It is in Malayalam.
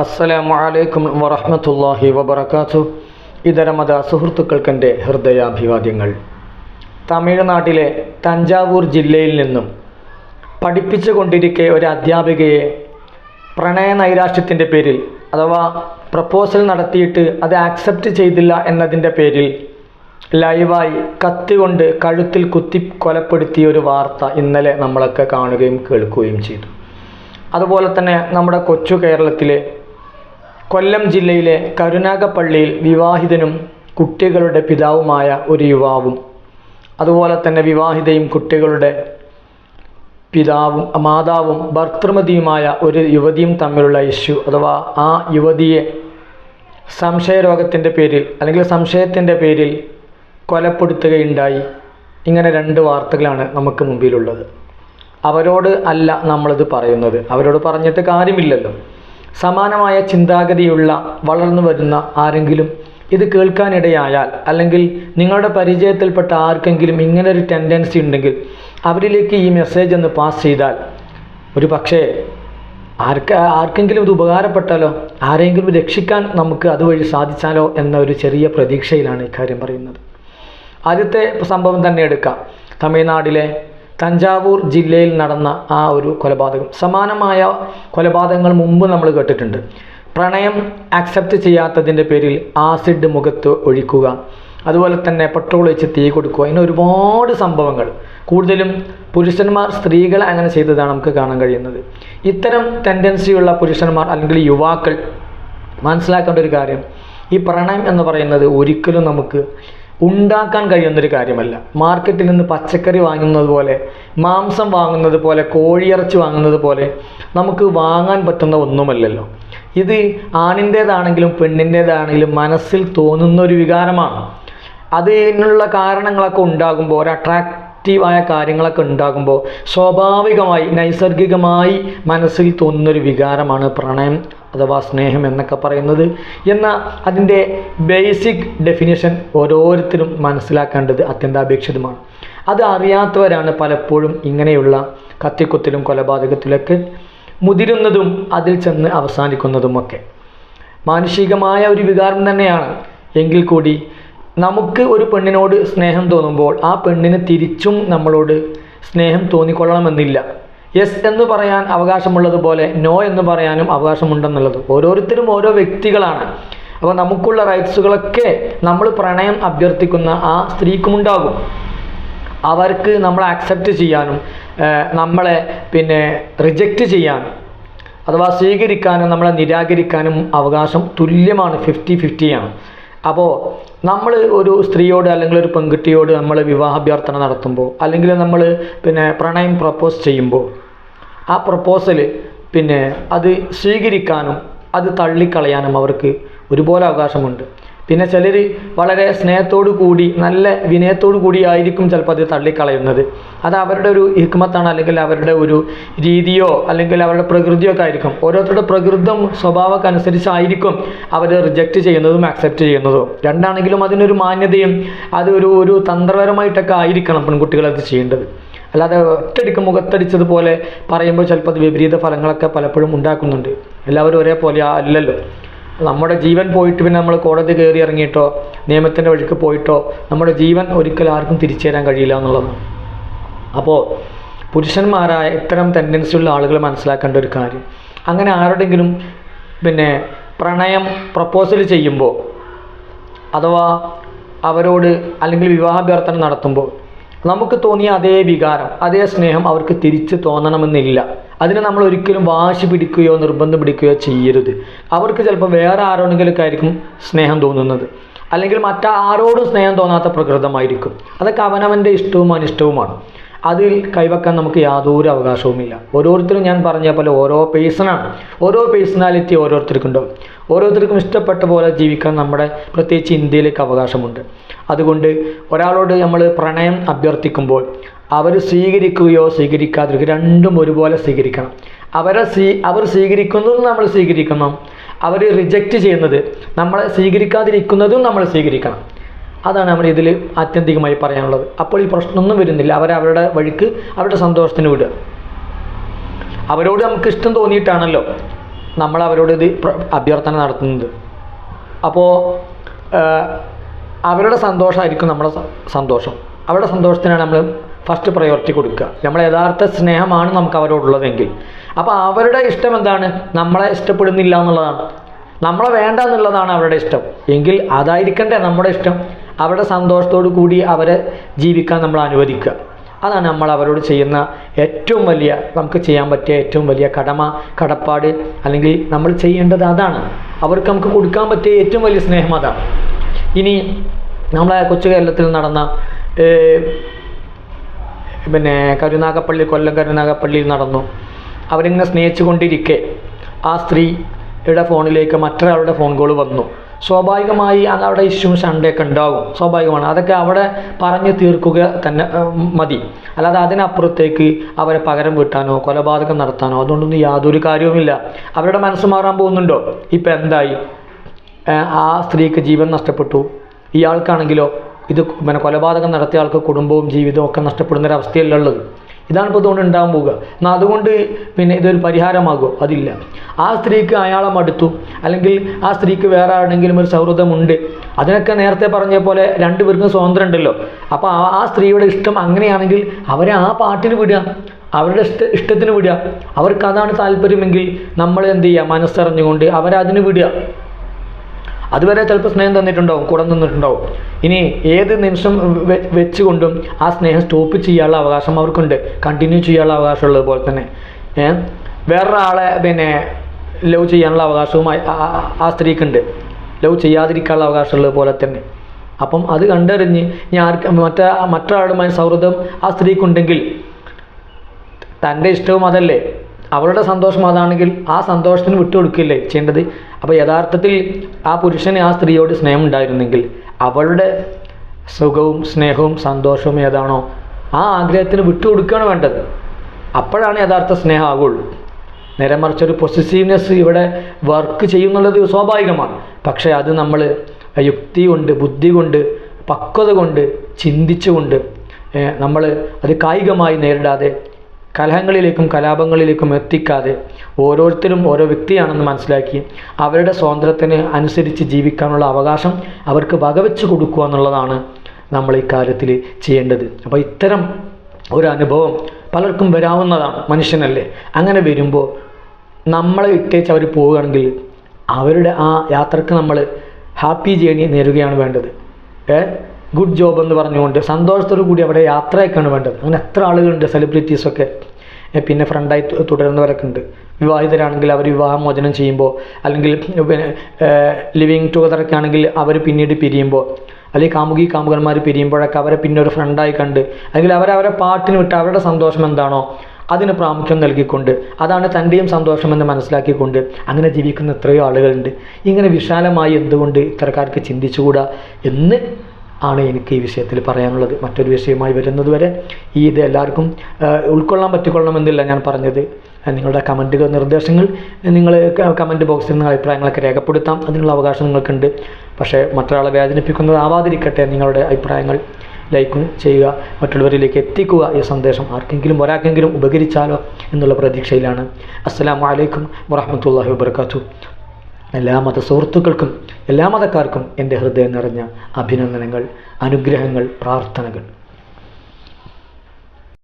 അസ്സലാമു അലൈക്കും വറഹ്മത്തുള്ളാഹി വബർക്കാത്തു ഇതര മത സുഹൃത്തുക്കൾക്കെന്റെ ഹൃദയാഭിവാദ്യങ്ങൾ. തമിഴ്നാട്ടിലെ തഞ്ചാവൂർ ജില്ലയിൽ നിന്നും പഠിപ്പിച്ചു കൊണ്ടിരിക്കെ ഒരു അധ്യാപികയെ പ്രണയ നൈരാശ്യത്തിന്റെ പേരിൽ അഥവാ പ്രപ്പോസൽ നടത്തിയിട്ട് അത് ആക്സെപ്റ്റ് ചെയ്തില്ല എന്നതിന്റെ പേരിൽ ലൈവായി കത്തി കൊണ്ട് കഴുത്തിൽ കുത്തി കൊലപ്പെടുത്തിയ ഒരു വാർത്ത ഇന്നലെ നമ്മളൊക്കെ കാണുകയും കേൾക്കുകയും ചെയ്തു. അതുപോലെ തന്നെ നമ്മുടെ കൊച്ചു കേരളത്തിലെ കൊല്ലം ജില്ലയിലെ കരുനാഗപ്പള്ളിയിൽ വിവാഹിതനും കുട്ടികളുടെ പിതാവുമായ ഒരു യുവാവും. അതുപോലെ തന്നെ വിവാഹിതയും കുട്ടികളുടെ പിതാവും മാതാവും ഭർത്തൃമതിയുമായ ഒരു യുവതിയും തമ്മിലുള്ള ഇഷ്യൂ അഥവാ ആ യുവതിയെ സംശയരോഗത്തിന്റെ പേരിൽ അല്ലെങ്കിൽ സംശയത്തിന്റെ പേരിൽ കൊലപ്പെടുത്തുകയുണ്ടായി. ഇങ്ങനെ രണ്ട് വാർത്തകളാണ് നമുക്ക് മുമ്പിലുള്ളത്. അവരോട് അല്ല നമ്മളിത് പറയുന്നത്. അവരോട് പറഞ്ഞിട്ട് കാര്യമില്ലല്ലോ. സമാനമായ ചിന്താഗതിയുള്ള വളർന്നു വരുന്ന ആരെങ്കിലും ഇത് കേൾക്കാനിടയായാൽ അല്ലെങ്കിൽ നിങ്ങളുടെ പരിചയത്തിൽപ്പെട്ട ആർക്കെങ്കിലും ഇങ്ങനെ ഒരു ടെൻഡൻസി ഉണ്ടെങ്കിൽ അവരിലേക്ക് ഈ മെസ്സേജ് ഒന്ന് പാസ് ചെയ്താൽ ഒരു പക്ഷേ ആർക്ക് ആർക്കെങ്കിലും ഇത് ഉപകാരപ്പെട്ടാലോ ആരെങ്കിലും രക്ഷിക്കാൻ നമുക്ക് അതുവഴി സാധിച്ചാലോ എന്ന ഒരു ചെറിയ പ്രതീക്ഷയിലാണ് ഇക്കാര്യം പറയുന്നത്. ആദ്യത്തെ സംഭവം തന്നെ എടുക്കാം. തമിഴ്നാട്ടിലെ തഞ്ചാവൂർ ജില്ലയിൽ നടന്ന ആ ഒരു കൊലപാതകം. സമാനമായ കൊലപാതകങ്ങൾ മുമ്പ് നമ്മൾ കേട്ടിട്ടുണ്ട്. പ്രണയം ആക്സെപ്റ്റ് ചെയ്യാത്തതിന്റെ പേരിൽ ആസിഡ് മുഖത്ത് ഒഴിക്കുക അതുപോലെ തന്നെ പെട്രോൾ ഒഴിച്ച് തീ കൊടുക്കുക ഇങ്ങനെ ഒരുപാട് സംഭവങ്ങൾ. കൂടുതലും പുരുഷന്മാർ സ്ത്രീകൾ അങ്ങനെ ചെയ്തതാണ് നമുക്ക് കാണാൻ കഴിയുന്നത്. ഇത്തരം ടെൻഡൻസിയുള്ള പുരുഷന്മാർ അല്ലെങ്കിൽ യുവാക്കൾ മനസ്സിലാക്കേണ്ട ഒരു കാര്യം ഈ പ്രണയം എന്ന് പറയുന്നത് ഒരിക്കലും നമുക്ക് ഉണ്ടാക്കാൻ കഴിയുന്നൊരു കാര്യമല്ല. മാർക്കറ്റിൽ നിന്ന് പച്ചക്കറി വാങ്ങുന്നത് പോലെ മാംസം വാങ്ങുന്നത് പോലെ കോഴിയിറച്ചി വാങ്ങുന്നത് പോലെ നമുക്ക് വാങ്ങാൻ പറ്റുന്ന ഒന്നുമല്ലല്ലോ. ഇത് ആണിന്റേതാണെങ്കിലും പെണ്ണിന്റേതാണെങ്കിലും മനസ്സിൽ തോന്നുന്ന ഒരു വികാരമാണ്. അതിനുള്ള കാരണങ്ങളൊക്കെ ഉണ്ടാകുമ്പോൾ ഒരു അട്രാക്റ്റീവായ കാര്യങ്ങളൊക്കെ ഉണ്ടാകുമ്പോൾ സ്വാഭാവികമായി നൈസർഗികമായി മനസ്സിൽ തോന്നുന്നൊരു വികാരമാണ് പ്രണയം അഥവാ സ്നേഹം എന്നൊക്കെ പറയുന്നത്. എന്ന അതിന്റെ ബേസിക് ഡെഫിനേഷൻ ഓരോരുത്തരും മനസ്സിലാക്കേണ്ടത് അത്യന്താപേക്ഷിതമാണ്. അത് അറിയാത്തവരാണ് പലപ്പോഴും ഇങ്ങനെയുള്ള കത്തിക്കുത്തിലും കൊലപാതകത്തിലൊക്കെ മുതിരുന്നതും അതിൽ ചെന്ന് അവസാനിക്കുന്നതുമൊക്കെ. മാനുഷികമായ ഒരു വികാരം തന്നെയാണ്. എങ്കിൽ കൂടി നമുക്ക് ഒരു പെണ്ണിനോട് സ്നേഹം തോന്നുമ്പോൾ ആ പെണ്ണിന് തിരിച്ചും നമ്മളോട് സ്നേഹം തോന്നിക്കൊള്ളണമെന്നില്ല. യെസ് എന്ന് പറയാൻ അവകാശമുള്ളതുപോലെ നോ എന്ന് പറയാനും അവകാശമുണ്ടെന്നുള്ളത് ഓരോരുത്തരും ഓരോ വ്യക്തികളാണ്. അപ്പോൾ നമുക്കുള്ള റൈറ്റ്സുകളൊക്കെ നമ്മൾ പ്രണയം അഭ്യർത്ഥിക്കുന്ന ആ സ്ത്രീക്കുമുണ്ടാകും അവർക്ക് നമ്മളെ അക്സെപ്റ്റ് ചെയ്യാനും നമ്മളെ പിന്നെ റിജക്റ്റ് ചെയ്യാനും അഥവാ സ്വീകരിക്കാനും നമ്മളെ നിരാകരിക്കാനും അവകാശം തുല്യമാണ് ഫിഫ്റ്റി ഫിഫ്റ്റിയാണ് അപ്പോൾ നമ്മൾ ഒരു സ്ത്രീയോട് അല്ലെങ്കിൽ ഒരു പെൺകുട്ടിയോട് നമ്മൾ വിവാഹാഭ്യർത്ഥന നടത്തുമ്പോൾ അല്ലെങ്കിൽ നമ്മൾ പിന്നെ പ്രണയം പ്രപ്പോസ് ചെയ്യുമ്പോൾ ആ പ്രപ്പോസൽ പിന്നെ അത് സ്വീകരിക്കാനും അത് തള്ളിക്കളയാനും അവർക്ക് ഒരുപോലെ അവകാശമുണ്ട്. പിന്നെ ചിലർ വളരെ സ്നേഹത്തോടു കൂടി നല്ല വിനയത്തോടു കൂടി ആയിരിക്കും ചിലപ്പോൾ അത് തള്ളിക്കളയുന്നത്. അത് അവരുടെ ഒരു ഹിക്മത്താണ് അല്ലെങ്കിൽ അവരുടെ ഒരു രീതിയോ അല്ലെങ്കിൽ അവരുടെ പ്രകൃതിയോ ഒക്കെ ആയിരിക്കും. ഓരോരുത്തരുടെ പ്രകൃതം സ്വഭാവമൊക്കെ അവർ റിജക്റ്റ് ചെയ്യുന്നതും അക്സെപ്റ്റ് ചെയ്യുന്നതും. രണ്ടാണെങ്കിലും അതിനൊരു മാന്യതയും അത് ഒരു ഒരു തന്ത്രപരമായിട്ടൊക്കെ ആയിരിക്കണം പെൺകുട്ടികൾ അത് ചെയ്യേണ്ടത്. അല്ലാതെ ഒറ്റടിക്ക് മുഖത്തടിച്ചതുപോലെ പറയുമ്പോൾ ചിലപ്പോൾ അത് വിപരീത ഫലങ്ങളൊക്കെ പലപ്പോഴും ഉണ്ടാക്കുന്നുണ്ട്. എല്ലാവരും ഒരേപോലെ അല്ലല്ലോ. നമ്മുടെ ജീവൻ പോയിട്ട് പിന്നെ നമ്മൾ കോടതി കയറി ഇറങ്ങിയിട്ടോ നിയമത്തിന്റെ വഴിക്ക് പോയിട്ടോ നമ്മുടെ ജീവൻ ഒരിക്കലും ആർക്കും തിരിച്ചു തരാൻ കഴിയില്ല എന്നുള്ളതാണ്. അപ്പോൾ പുരുഷന്മാരായ ഇത്തരം ടെൻഡൻസി ഉള്ള ആളുകൾ മനസ്സിലാക്കേണ്ട ഒരു കാര്യം. അങ്ങനെ ആരുടെങ്കിലും പിന്നെ പ്രണയം പ്രപ്പോസൽ ചെയ്യുമ്പോൾ അഥവാ അവരോട് അല്ലെങ്കിൽ വിവാഹാഭ്യർത്ഥന നടത്തുമ്പോൾ നമുക്ക് തോന്നിയ അതേ വികാരം അതേ സ്നേഹം അവർക്ക് തിരിച്ച് തോന്നണമെന്നില്ല. അതിന് നമ്മൾ ഒരിക്കലും വാശി പിടിക്കുകയോ നിർബന്ധം പിടിക്കുകയോ ചെയ്യരുത്. അവർക്ക് ചിലപ്പോൾ വേറെ ആരോടെങ്കിലൊക്കെ ആയിരിക്കും സ്നേഹം തോന്നുന്നത്. അല്ലെങ്കിൽ മറ്റാരോടും സ്നേഹം തോന്നാത്ത പ്രകൃതമായിരിക്കും. അതൊക്കെ അവനവന്റെ ഇഷ്ടവും അനിഷ്ടവുമാണ്. അതിൽ കൈവക്കാൻ നമുക്ക് യാതൊരു അവകാശവുമില്ല. ഓരോരുത്തരും ഞാൻ പറഞ്ഞ പോലെ ഓരോ പേഴ്സണാണ് ഓരോ പേഴ്സണാലിറ്റി ഓരോരുത്തർക്കും ഉണ്ടാവും ഓരോരുത്തർക്കും ഇഷ്ടപ്പെട്ട പോലെ ജീവിക്കാൻ നമ്മുടെ പ്രത്യേകിച്ച് ഇന്ത്യയിലേക്ക് അവകാശമുണ്ട്. അതുകൊണ്ട് ഒരാളോട് നമ്മൾ പ്രണയം അഭ്യർത്ഥിക്കുമ്പോൾ അവർ സ്വീകരിക്കുകയോ സ്വീകരിക്കാതിരിക്കുകയോ രണ്ടും ഒരുപോലെ സ്വീകരിക്കണം. അവരെ സ്വീ അവർ സ്വീകരിക്കുന്നതും നമ്മൾ സ്വീകരിക്കണം. അവർ റിജക്റ്റ് ചെയ്യുന്നത് നമ്മളെ സ്വീകരിക്കാതിരിക്കുന്നതും നമ്മൾ സ്വീകരിക്കണം. അതാണ് നമ്മൾ ഇതിൽ ആത്യന്തികമായി പറയാനുള്ളത്. അപ്പോൾ ഈ പ്രശ്നമൊന്നും വരുന്നില്ല. അവർ അവരുടെ വഴിക്ക് അവരുടെ സന്തോഷത്തിന് വിടുക. അവരോട് നമുക്ക് ഇഷ്ടം തോന്നിയിട്ടാണല്ലോ നമ്മൾ അവരോട് ഇത് അഭ്യർത്ഥന നടത്തുന്നത്. അപ്പോൾ അവരുടെ സന്തോഷമായിരിക്കും നമ്മുടെ സന്തോഷം. അവരുടെ സന്തോഷത്തിനാണ് നമ്മൾ ഫസ്റ്റ് പ്രയോറിറ്റി കൊടുക്കുക. നമ്മളെ യഥാർത്ഥ സ്നേഹമാണ് നമുക്ക് അവരോടുള്ളതെങ്കിൽ. അപ്പോൾ അവരുടെ ഇഷ്ടം എന്താണ്? നമ്മളെ ഇഷ്ടപ്പെടുന്നില്ല എന്നുള്ളതാണ്. നമ്മളെ വേണ്ട എന്നുള്ളതാണ് അവരുടെ ഇഷ്ടം. എങ്കിൽ അതായിരിക്കണ്ടേ നമ്മുടെ ഇഷ്ടം? അവരുടെ സന്തോഷത്തോടു കൂടി അവരെ ജീവിക്കാൻ നമ്മൾ അനുവദിക്കുക. അതാണ് നമ്മൾ അവരോട് ചെയ്യുന്ന ഏറ്റവും വലിയ നമുക്ക് ചെയ്യാൻ പറ്റിയ ഏറ്റവും വലിയ കടമ കടപ്പാട് അല്ലെങ്കിൽ നമ്മൾ ചെയ്യേണ്ടത് അതാണ്. അവർക്ക് നമുക്ക് കൊടുക്കാൻ പറ്റിയ ഏറ്റവും വലിയ സ്നേഹം അതാണ്. ഇനി നമ്മളെ കൊച്ചു കേരളത്തിൽ നടന്ന പിന്നെ കരുനാഗപ്പള്ളി കൊല്ലം കരുനാഗപ്പള്ളിയിൽ നടന്നു. അവരിങ്ങനെ സ്നേഹിച്ചു കൊണ്ടിരിക്കെ ആ സ്ത്രീയുടെ ഫോണിലേക്ക് മറ്റൊരാളുടെ ഫോൺ കോൾ വന്നു. സ്വാഭാവികമായി അവിടെ ഇഷ്യൂ ഷണ്ടയൊക്കെ ഉണ്ടാകും സ്വാഭാവികമാണ്. അതൊക്കെ അവിടെ പറഞ്ഞു തീർക്കുക തന്നെ മതി. അല്ലാതെ അതിനപ്പുറത്തേക്ക് അവരെ പകരം വീട്ടാനോ കൊലപാതകം നടത്താനോ അതുകൊണ്ടൊന്നും യാതൊരു കാര്യവുമില്ല. അവരുടെ മനസ്സ് മാറാൻ പോകുന്നുണ്ടോ? ഇപ്പം എന്തായി? ആ സ്ത്രീക്ക് ജീവൻ നഷ്ടപ്പെട്ടു. ഇയാൾക്കാണെങ്കിലോ ഇത് പിന്നെ കൊലപാതകം നടത്തിയ ആൾക്ക് കുടുംബവും ജീവിതവും ഒക്കെ നഷ്ടപ്പെടുന്ന ഒരു അവസ്ഥയല്ല ഉള്ളത് ഇതാണ് ഇപ്പോൾ ഇതുകൊണ്ട് ഉണ്ടാകാൻ പോവുക. എന്നാൽ അതുകൊണ്ട് പിന്നെ ഇതൊരു പരിഹാരമാകുമോ അതില്ല. ആ സ്ത്രീക്ക് അയാളെ മടുത്തു. അല്ലെങ്കിൽ ആ സ്ത്രീക്ക് വേറെ ആരുടെങ്കിലും ഒരു സൗഹൃദമുണ്ട്. അതിനൊക്കെ നേരത്തെ പറഞ്ഞ പോലെ രണ്ടുപേർക്കും സ്വാതന്ത്ര്യം ഉണ്ടല്ലോ അപ്പോൾ ആ സ്ത്രീയുടെ ഇഷ്ടം അങ്ങനെയാണെങ്കിൽ അവരെ ആ പാട്ടിന് വിടുക. അവരുടെ ഇഷ്ട ഇഷ്ടത്തിന് വിടുക. അവർക്ക് അതാണ് താല്പര്യമെങ്കിൽ നമ്മൾ എന്ത് ചെയ്യുക? മനസ്സറിഞ്ഞുകൊണ്ട് അവരതിന് വിടുക. അതുവരെ ചിലപ്പോൾ സ്നേഹം തന്നിട്ടുണ്ടാവും കൂടെ നിന്നിട്ടുണ്ടാവും. ഇനി ഏത് നിമിഷം വെച്ചുകൊണ്ടും ആ സ്നേഹം സ്റ്റോപ്പ് ചെയ്യാനുള്ള അവകാശം അവർക്കുണ്ട്. കണ്ടിന്യൂ ചെയ്യാനുള്ള അവകാശമുള്ളത് പോലെ തന്നെ. ഏ? വേറൊരാളെ പിന്നെ ലവ് ചെയ്യാനുള്ള അവകാശവും ആ- സ്ത്രീക്കുണ്ട്. ലവ് ചെയ്യാതിരിക്കാനുള്ള അവകാശമുള്ളത് പോലെ തന്നെ. അപ്പം അത് കണ്ടറിഞ്ഞ് ഞാൻ മറ്റേ മറ്റൊരാളുമായി സൗഹൃദം ആ സ്ത്രീക്കുണ്ടെങ്കിൽ തന്റെ ഇഷ്ടവും അതല്ലേ? അവളുടെ സന്തോഷം അതാണെങ്കിൽ ആ സന്തോഷത്തിന് വിട്ടുകൊടുക്കില്ലേ ചെയ്യേണ്ടത്? അപ്പോൾ യഥാർത്ഥത്തിൽ ആ പുരുഷന് ആ സ്ത്രീയോട് സ്നേഹം ഉണ്ടായിരുന്നെങ്കിൽ അവളുടെ സുഖവും സ്നേഹവും സന്തോഷവും ഏതാണോ ആ ആഗ്രഹത്തിന് വിട്ടുകൊടുക്കുകയാണ് വേണ്ടത്. അപ്പോഴാണ് യഥാർത്ഥ സ്നേഹം ആകുള്ളൂ നേരെ മറിച്ചൊരു പൊസിറ്റീവ്നെസ് ഇവിടെ വർക്ക് ചെയ്യുന്നുള്ളത് സ്വാഭാവികമാണ്. പക്ഷേ അത് നമ്മൾ യുക്തി കൊണ്ട് ബുദ്ധി കൊണ്ട് പക്വത കൊണ്ട് ചിന്തിച്ചുകൊണ്ട് നമ്മൾ അത് കായികമായി നേരിടാതെ കലഹങ്ങളിലേക്കും കലാപങ്ങളിലേക്കും എത്തിക്കാതെ ഓരോരുത്തരും ഓരോ വ്യക്തിയാണെന്ന് മനസ്സിലാക്കി അവരുടെ സ്വാതന്ത്ര്യത്തിന് അനുസരിച്ച് ജീവിക്കാനുള്ള അവകാശം അവർക്ക് വകവെച്ച് കൊടുക്കുക എന്നുള്ളതാണ് നമ്മൾ ഈ കാര്യത്തിൽ ചെയ്യേണ്ടത്. അപ്പോൾ ഇത്തരം ഒരു അനുഭവം പലർക്കും വരാവുന്നതാണ്. മനുഷ്യനല്ലേ? അങ്ങനെ വരുമ്പോൾ നമ്മളെ ഇട്ടേച്ച് അവർ പോവുകയാണെങ്കിൽ അവരുടെ ആ യാത്രയ്ക്ക് നമ്മൾ ഹാപ്പി ജേണി നേരുകയാണ് വേണ്ടത്. ഏ? ഗുഡ് ജോബ് എന്ന് പറഞ്ഞുകൊണ്ട് സന്തോഷത്തോടു കൂടി അവിടെ യാത്രയൊക്കെയാണ് വേണ്ടത്. അങ്ങനെ എത്ര ആളുകളുണ്ട് സെലിബ്രിറ്റീസൊക്കെ പിന്നെ ഫ്രണ്ടായി തുടരുന്നവരൊക്കെ ഉണ്ട്. വിവാഹിതരാണെങ്കിൽ അവർ വിവാഹമോചനം ചെയ്യുമ്പോൾ അല്ലെങ്കിൽ ലിവിങ് ടുഗദറൊക്കെ ആണെങ്കിൽ അവർ പിന്നീട് പിരിയുമ്പോൾ അല്ലെങ്കിൽ കാമുകി കാമുകന്മാർ പിരിയുമ്പോഴൊക്കെ അവരെ പിന്നെ ഒരു ഫ്രണ്ടായി കണ്ട് അല്ലെങ്കിൽ അവരെ അവരെ പാട്ടിന് വിട്ട് അവരുടെ സന്തോഷം എന്താണോ അതിന് പ്രാമുഖ്യം നൽകിക്കൊണ്ട് അതാണ് തന്റെയും സന്തോഷമെന്ന് മനസ്സിലാക്കിക്കൊണ്ട് അങ്ങനെ ജീവിക്കുന്ന എത്രയോ ആളുകളുണ്ട്. ഇങ്ങനെ വിശാലമായി എന്തുകൊണ്ട് ഇത്തരക്കാർക്ക് ചിന്തിച്ചുകൂടാ എന്ന് ആണ് എനിക്ക് ഈ വിഷയത്തിൽ പറയാനുള്ളത്. മറ്റൊരു വിഷയമായി വരുന്നത് വരെ ഈ ഇത് എല്ലാവർക്കും ഉൾക്കൊള്ളാൻ പറ്റിക്കൊള്ളണമെന്നില്ല ഞാൻ പറഞ്ഞത്. നിങ്ങളുടെ കമന്റുകൾ നിർദ്ദേശങ്ങൾ നിങ്ങൾ കമന്റ് ബോക്സിൽ നിങ്ങൾ അഭിപ്രായങ്ങളൊക്കെ രേഖപ്പെടുത്താം. അതിനുള്ള അവകാശം നിങ്ങൾക്കുണ്ട്. പക്ഷേ മറ്റൊരാളെ വേദനിപ്പിക്കുന്നതാവാതിരിക്കട്ടെ നിങ്ങളുടെ അഭിപ്രായങ്ങൾ. ലൈക്കും ചെയ്യുക. മറ്റുള്ളവരിലേക്ക് എത്തിക്കുക ഈ സന്ദേശം ആർക്കെങ്കിലും ഒരാൾക്കെങ്കിലും ഉപകരിച്ചാലോ എന്നുള്ള പ്രതീക്ഷയിലാണ്. അസ്സാം വലൈക്കും വാഹമത്തല്ലാഹി വബർക്കാത്തു എല്ലാ മത സുഹൃത്തുക്കൾക്കും എല്ലാ മതക്കാർക്കും എന്റെ ഹൃദയം നിറഞ്ഞ അഭിനന്ദനങ്ങൾ അനുഗ്രഹങ്ങൾ പ്രാർത്ഥനകൾ.